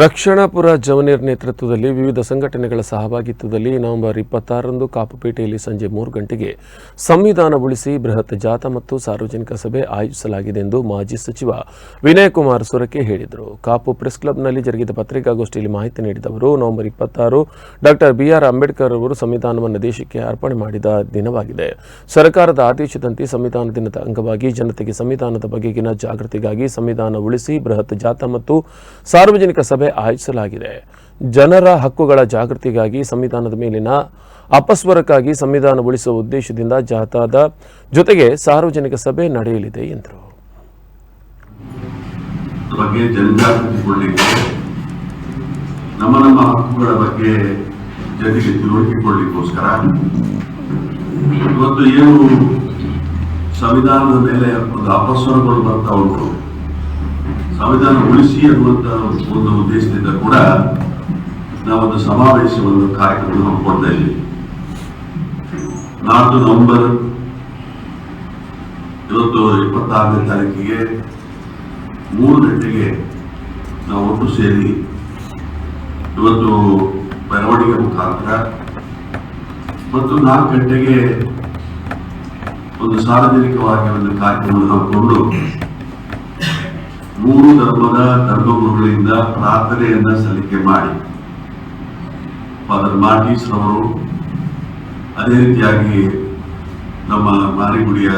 ರಕ್ಷಣಾಪುರ ಜವನೀರ್ ನೇತೃತ್ವದಲ್ಲಿ ವಿವಿಧ ಸಂಘಟನೆಗಳ ಸಹಭಾಗಿತ್ವದಲ್ಲಿ ನವೆಂಬರ್ ಇಪ್ಪತ್ತಾರರಂದು ಕಾಪುಪೇಟೆಯಲ್ಲಿ ಸಂಜೆ ಮೂರು ಗಂಟೆಗೆ ಸಂವಿಧಾನ ಉಳಿಸಿ ಬೃಹತ್ ಜಾಥಾ ಮತ್ತು ಸಾರ್ವಜನಿಕ ಸಭೆ ಆಯೋಜಿಸಲಾಗಿದೆ ಎಂದು ಮಾಜಿ ಸಚಿವ ವಿನಯ್ ಕುಮಾರ್ ಸೊರಕೆ ಹೇಳಿದರು. ಕಾಪು ಪ್ರೆಸ್ ಕ್ಲಬ್ನಲ್ಲಿ ಜರುಗಿದ ಪತ್ರಿಕಾಗೋಷ್ಠಿಯಲ್ಲಿ ಮಾಹಿತಿ ನೀಡಿದ ಅವರು ನವೆಂಬರ್ ಇಪ್ಪತ್ತಾರು ಡಾಕ್ಟರ್ ಬಿಆರ್ ಅಂಬೇಡ್ಕರ್ ಅವರು ಸಂವಿಧಾನವನ್ನು ದೇಶಕ್ಕೆ ಅರ್ಪಣೆ ಮಾಡಿದ ದಿನವಾಗಿದೆ. ಸರ್ಕಾರದ ಆದೇಶದಂತೆ ಸಂವಿಧಾನ ದಿನದ ಅಂಗವಾಗಿ ಜನತೆಗೆ ಸಂವಿಧಾನದ ಬಗೆಗಿನ ಜಾಗೃತಿಗಾಗಿ ಸಂವಿಧಾನ ಉಳಿಸಿ ಬೃಹತ್ ಜಾಥಾ ಮತ್ತು ಸಾರ್ವಜನಿಕ ಸಭೆ ಆಯೋಜಿಸಲಾಗಿದೆ ಜನರ ಹಕ್ಕುಗಳ ಜಾಗೃತಿಗಾಗಿ ಸಂವಿಧಾನದ ಮೇಲಿನ ಅಪಸ್ವರಕ್ಕಾಗಿ ಸಂವಿಧಾನ ಉಳಿಸುವ ಉದ್ದೇಶದಿಂದ ಜಾಥಾದ ಜೊತೆಗೆ ಸಾರ್ವಜನಿಕ ಸಭೆ ನಡೆಯಲಿದೆ ಎಂದರು. ನಮ್ಮ ನಮ್ಮ ಹಕ್ಕುಗಳ ಬಗ್ಗೆ ಜನರಿಗೆ ತಿಳುವಳಿಕೆ ಕೊಡಲಿಕ್ಕೋಸ್ಕರ ಇವತ್ತು ಏನು ಸಂವಿಧಾನದ ಮೇಲೆ ಒಂದು ಅಪಸ್ವರಗಳು ಬರ್ತಾ ಉಂಟು ಸಂವಿಧಾನ ಉಳಿಸಿ ಅನ್ನುವಂತ ಒಂದು ಉದ್ದೇಶದಿಂದ ಕೂಡ ನಾವೊಂದು ಸಮಾವೇಶ ಒಂದು ಕಾರ್ಯಕ್ರಮ ಹಮ್ಮಿಕೊಳ್ತಾ ಇದ್ದೀವಿ. ನಾಲ್ಕು ನವೆಂಬರ್ ಇವತ್ತು ಇಪ್ಪತ್ತಾರನೇ ತಾರೀಕಿಗೆ ಮೂರು ಗಂಟೆಗೆ ನಾವು ಒಟ್ಟು ಸೇರಿ ಇವತ್ತು ಮೆರವಣಿಗೆ ಮುಖಾಂತರ ಮತ್ತು ನಾಲ್ಕು ಗಂಟೆಗೆ ಒಂದು ಸಾರ್ವಜನಿಕವಾಗಿ ಒಂದು ಕಾರ್ಯಕ್ರಮ ಹಾಕಿಕೊಂಡು ಮೂರು ಧರ್ಮದ ಧರ್ಮಗುರುಗಳಿಂದ ಪ್ರಾರ್ಥನೆಯನ್ನ ಸಲ್ಲಿಕೆ ಮಾಡಿ. ಫಾದರ್ ಮಾರ್ಟೀಸ್ ಅವರು ಅದೇ ರೀತಿಯಾಗಿ ನಮ್ಮ ಮಾರಿಗುಡಿಯ